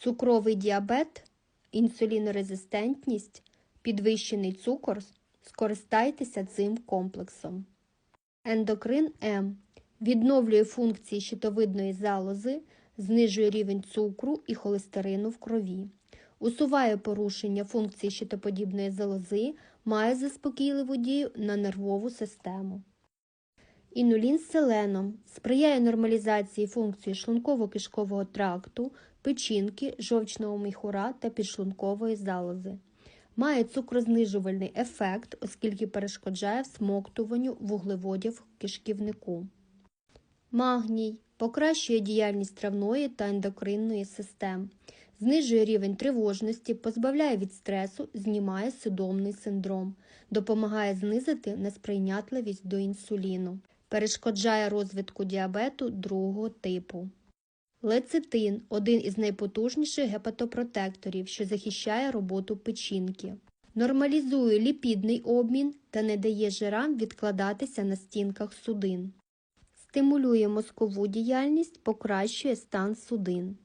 цукровий діабет, інсулінорезистентність, підвищений цукор, скористайтеся цим комплексом. Ендокрин М відновлює функції щитовидної залози, знижує рівень цукру і холестерину в крові, усуває порушення функції щитоподібної залози, має заспокійливу дію на нервову систему. Інулін з селеном сприяє нормалізації функції шлунково-кишкового тракту, печінки, жовчного міхура та підшлункової залози. Має цукрознижувальний ефект, оскільки перешкоджає всмоктуванню вуглеводів кишківнику. Магній покращує діяльність травної та ендокринної систем, знижує рівень тривожності, позбавляє від стресу, знімає судомний синдром, допомагає знизити несприйнятливість до інсуліну, перешкоджає розвитку діабету другого типу. Лецитин один із найпотужніших гепатопротекторів, що захищає роботу печінки. Нормалізує ліпідний обмін та не дає жирам відкладатися на стінках судин. Стимулює мозкову діяльність, покращує стан судин.